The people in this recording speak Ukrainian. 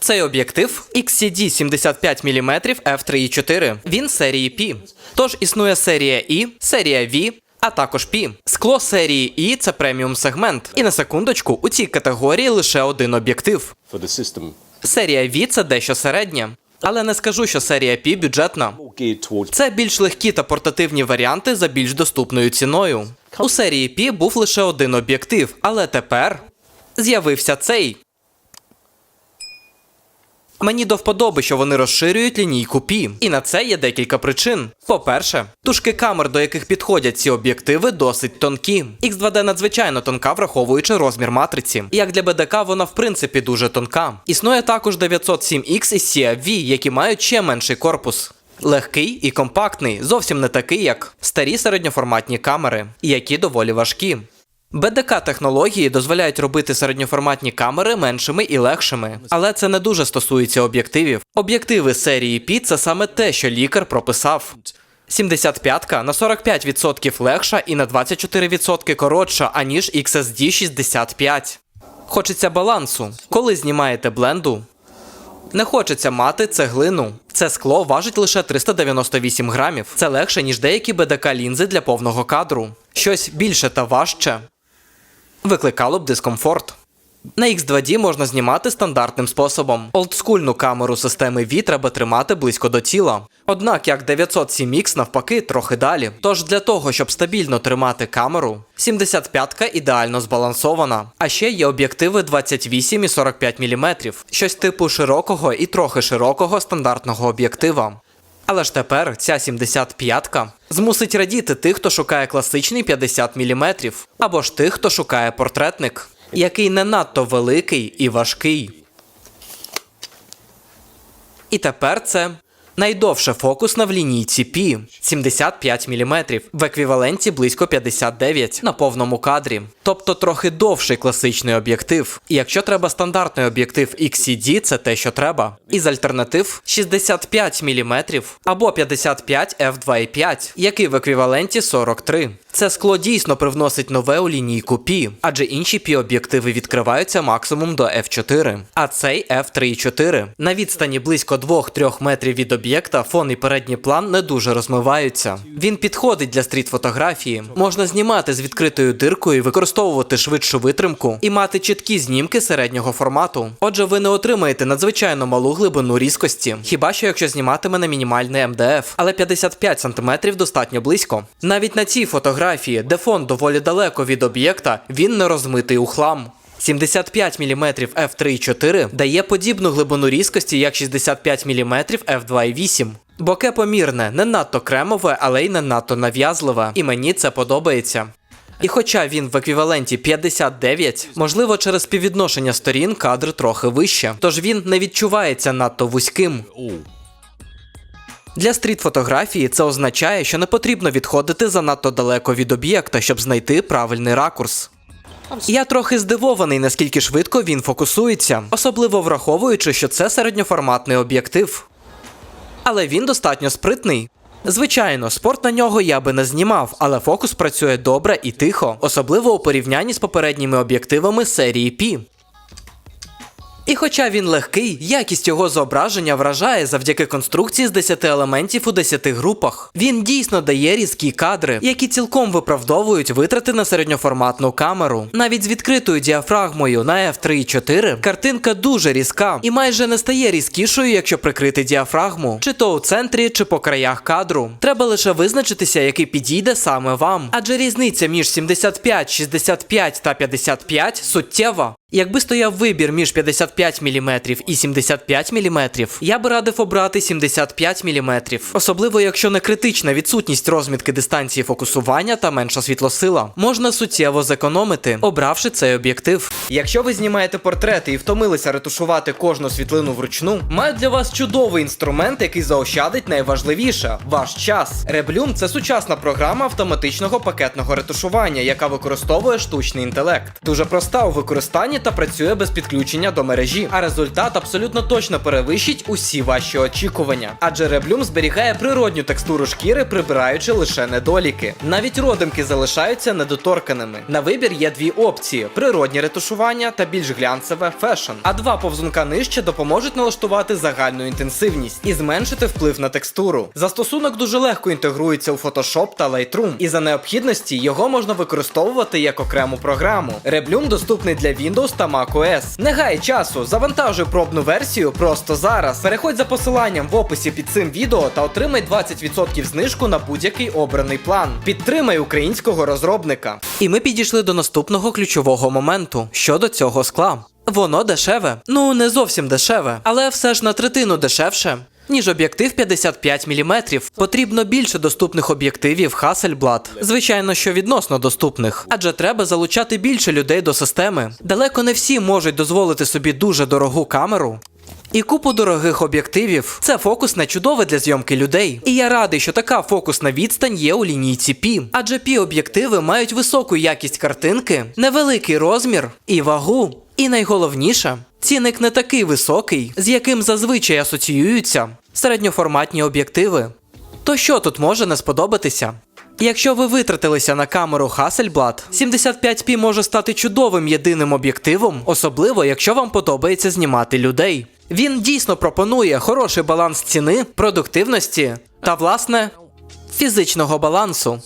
Цей об'єктив XCD 75 мм f3.4. Він серії P. Тож існує серія E, серія V, а також P. Скло серії E – це преміум сегмент. І на секундочку, у цій категорії лише один об'єктив. Серія V – це дещо середнє. Але не скажу, що серія P бюджетна. Це більш легкі та портативні варіанти за більш доступною ціною. У серії P був лише один об'єктив, але тепер з'явився цей. Мені до вподоби, що вони розширюють лінійку P. І на це є декілька причин. По-перше, тушки камер, до яких підходять ці об'єктиви, досить тонкі. X2D надзвичайно тонка, враховуючи розмір матриці. Як для BDK вона в принципі дуже тонка. Існує також 907X і CAV, які мають ще менший корпус. Легкий і компактний, зовсім не такий, як старі середньоформатні камери, які доволі важкі. BDK технології дозволяють робити середньоформатні камери меншими і легшими, але це не дуже стосується об'єктивів. Об'єктиви серії P – це саме те, що лікар прописав. 75-ка на 45% легша і на 24% коротша, аніж XSD 65. Хочеться балансу. Коли знімаєте бленду, не хочеться мати цеглину. Це скло важить лише 398 грамів. Це легше, ніж деякі BDK лінзи для повного кадру. Щось більше та важче викликало б дискомфорт. На X2D можна знімати стандартним способом. Олдскульну камеру системи V треба тримати близько до тіла. Однак як 907X навпаки трохи далі. Тож для того, щоб стабільно тримати камеру, 75-ка ідеально збалансована. А ще є об'єктиви 28 і 45 мм, щось типу широкого і трохи широкого стандартного об'єктива. Але ж тепер ця 75-ка змусить радіти тих, хто шукає класичний 50 мм, або ж тих, хто шукає портретник, який не надто великий і важкий. І тепер це найдовша фокусна в лінійці P 75 мм, в еквіваленті близько 59 на повному кадрі. Тобто трохи довший класичний об'єктив. І якщо треба стандартний об'єктив XCD, це те, що треба. Із альтернатив 65 мм або 55 f2.5, який в еквіваленті 43. Це скло дійсно привносить нове у лінійку P, адже інші P об'єктиви відкриваються максимум до f4, а цей f3.4. На відстані близько 2-3 метрів від об'єкта фон і передній план не дуже розмиваються. Він підходить для стріт-фотографії. Можна знімати з відкритою диркою, використовувати швидшу витримку і мати чіткі знімки середнього формату. Отже, ви не отримаєте надзвичайно малу глибину різкості, хіба що якщо зніматиме на мінімальний МДФ, але 55 см достатньо близько. Навіть на цій фотографії, де фон доволі далеко від об'єкта, він не розмитий у хлам. 75 мм f3.4 дає подібну глибину різкості, як 65 мм f2.8. Боке помірне, не надто кремове, але й не надто нав'язливе. І мені це подобається. І хоча він в еквіваленті 59, можливо, через співвідношення сторін кадр трохи вище, тож він не відчувається надто вузьким. Для стріт-фотографії це означає, що не потрібно відходити занадто далеко від об'єкта, щоб знайти правильний ракурс. Я трохи здивований, наскільки швидко він фокусується, особливо враховуючи, що це середньоформатний об'єктив. Але він достатньо спритний. Звичайно, спорт на нього я би не знімав, але фокус працює добре і тихо, особливо у порівнянні з попередніми об'єктивами серії P. І хоча він легкий, якість його зображення вражає завдяки конструкції з 10 елементів у 10 групах. Він дійсно дає різкі кадри, які цілком виправдовують витрати на середньоформатну камеру. Навіть з відкритою діафрагмою на f3.4 картинка дуже різка і майже не стає різкішою, якщо прикрити діафрагму, чи то у центрі, чи по краях кадру. Треба лише визначитися, який підійде саме вам. Адже різниця між 75, 65 та 55 суттєва. Якби стояв вибір між 55 мм і 75 мм, я би радив обрати 75 мм, особливо якщо не критична відсутність розмітки дистанції фокусування та менша світлосила. Можна суттєво зекономити, обравши цей об'єктив. Якщо ви знімаєте портрети і втомилися ретушувати кожну світлину вручну, маю для вас чудовий інструмент, який заощадить найважливіше ваш час. Реблюм це сучасна програма автоматичного пакетного ретушування, яка використовує штучний інтелект. Дуже проста у використанні та працює без підключення до мережі. А результат абсолютно точно перевищить усі ваші очікування. Адже Реблюм зберігає природню текстуру шкіри, прибираючи лише недоліки. Навіть родимки залишаються недоторканими. На вибір є дві опції: природні ретушування та більш глянцеве фешн. А два повзунка нижче допоможуть налаштувати загальну інтенсивність і зменшити вплив на текстуру. Застосунок дуже легко інтегрується у Photoshop та Lightroom, і за необхідності його можна використовувати як окрему програму. Реблюм доступний для Windows та macOS. Не гай часу, завантажуй пробну версію просто зараз. Переходь за посиланням в описі під цим відео та отримай 20% знижку на будь-який обраний план. Підтримай українського розробника. І ми підійшли до наступного ключового моменту щодо цього скла. Воно дешеве, ну не зовсім дешеве, але все ж на третину дешевше. Ніж об'єктив 55 мм. Потрібно більше доступних об'єктивів Hasselblad. Звичайно, що відносно доступних, адже треба залучати більше людей до системи. Далеко не всі можуть дозволити собі дуже дорогу камеру. І купу дорогих об'єктивів. Це фокусне чудове для зйомки людей. І я радий, що така фокусна відстань є у лінійці Пі. Адже Пі об'єктиви мають високу якість картинки, невеликий розмір і вагу. І найголовніше, цінник не такий високий, з яким зазвичай асоціюються середньоформатні об'єктиви. То що тут може не сподобатися? Якщо ви витратилися на камеру Hasselblad, 75p може стати чудовим єдиним об'єктивом, особливо якщо вам подобається знімати людей. Він дійсно пропонує хороший баланс ціни, продуктивності та, власне, фізичного балансу.